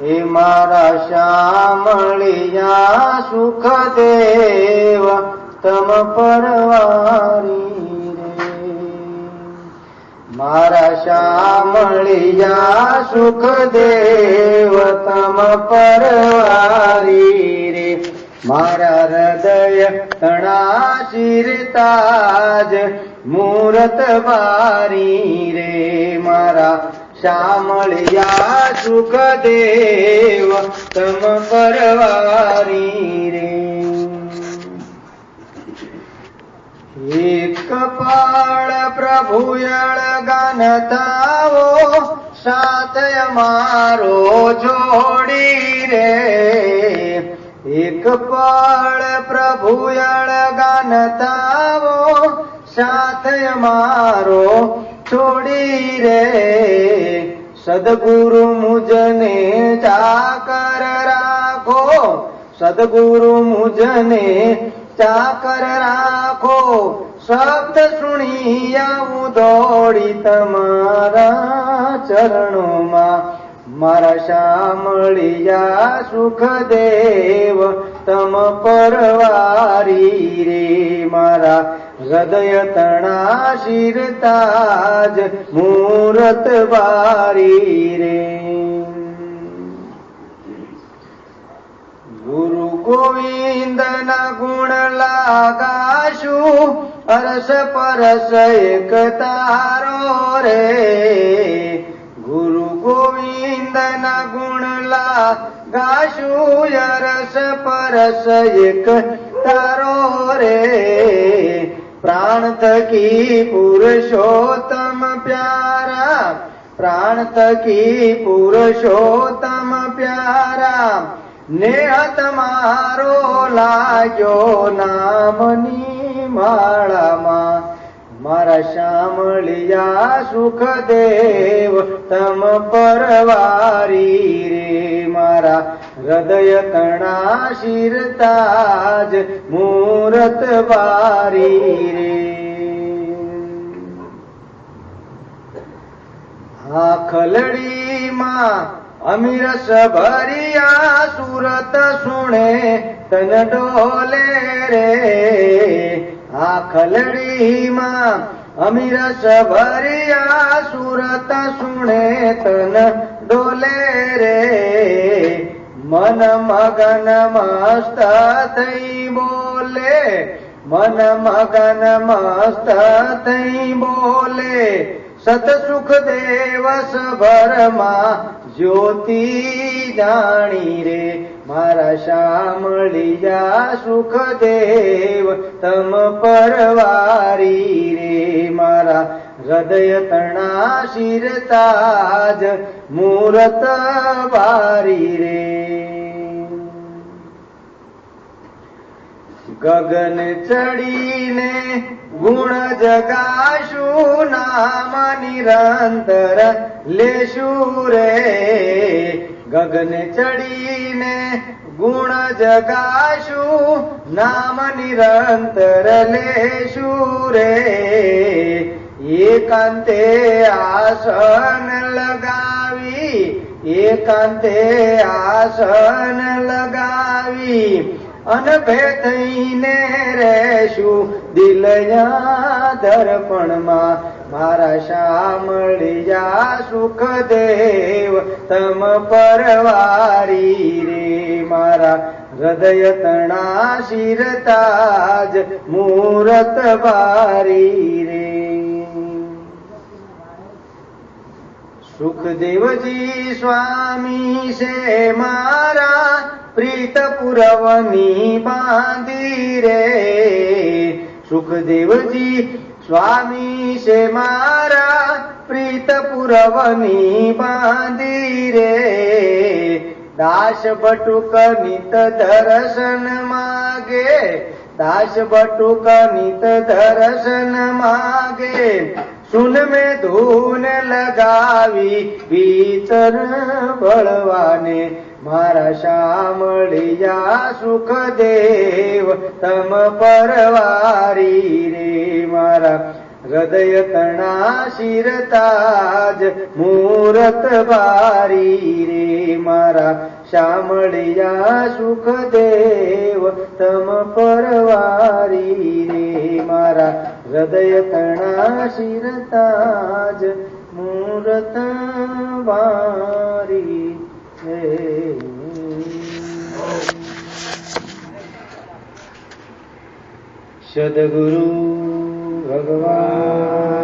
એ મારા શ્યામળિયા સુખ દેવ તમ પરવારી રે. મારા શ્યામળિયા સુખ દેવ તમ પરવારી રે. મારા હૃદય તણા શિરતાજ મૂરત વારી રે. મારા શ્યામળિયા સુખ દેવ તમ પરવારી રે. એક પાળ પ્રભુયળ ગાનતાવો સાથ મારો જોડી રે. એક પળ પ્રભુયળ ગાનતાવો સાથ મારો છોડી રે, સદગુરુ મુજને ચાકર રાખો, સદગુરુ મુજને ચાકર રાખો, શબ્દ સુણી આવું દોડી તમારા ચરણોમાં. મારા શામળિયા સુખ દેવ તમ પરવારી हृदय तणा शिरताज मूरत बारी रे। गुरु गोविंद न गुण लागाशु अरस परस एक तारो रे। गुरु गोविंद न गुण लागाशु अरस परस एक तारो પ્રાણ થકી પુરુષોત્તમ પ્યારા. પ્રાણ થકી પુરુષોત્તમ પ્યારા. નેહ તમારો લાગ્યો નામની માળામાં. મારા શામળિયા સુખદેવ, તમ પરવારી રે. મારા હૃદય તણા શિરતાજ મૂરત વારી રે. खलड़ी मा अमीर भरिया सूरत सुणे तन डोले रे खलड़ी अमीर भरिया सूरत सुणे तन डोले रे मन मगन मस्त थई बोले मन मगन मस्त थई बोले સત સુખ દેવસ ભરમાં જ્યોતિ જાણી રે મારા શામળિયા સુખ દેવ તમ પરવારી રે મારા હૃદય તણા શિરતાજ મૂરત બારી રે गगन चढीने गुण जगाशू नाम निरंतर लेशू रे. गगन चढीने गुण जगाशू नाम निरंतर लेशू रे. एकांते आसन लगावी एकांते आसन लगावी. અનભે થઈને રહેશું દિલયા દર્પણમાં મારા શામળિયા સુખ દેવ તમ પરવારી રે. મારા હૃદય તણા શિરતાજ મૂરત બારી રે. સુખદેવજી સ્વામી છે મારા प्रीतपुरवी बाधिरे। सुखदेव जी स्वामी महाराज प्रीतपुरवी बाधिरे। दाश बटुकित दर्शन मागे। दास बटुकित दर्शन मागे। સુન મેં ધૂન લગાવી ભીતર બળવાને મારા શામળિયા સુખ દેવ તમ પરવારી રે મારા હૃદય તણા શિરતાજ મૂરત બારી રે મારા શામળિયા સુખદેવ, તમ પરવારી રે મારા हृदय तणाशिरताजमुतवारी सद्गुरु भगवान्।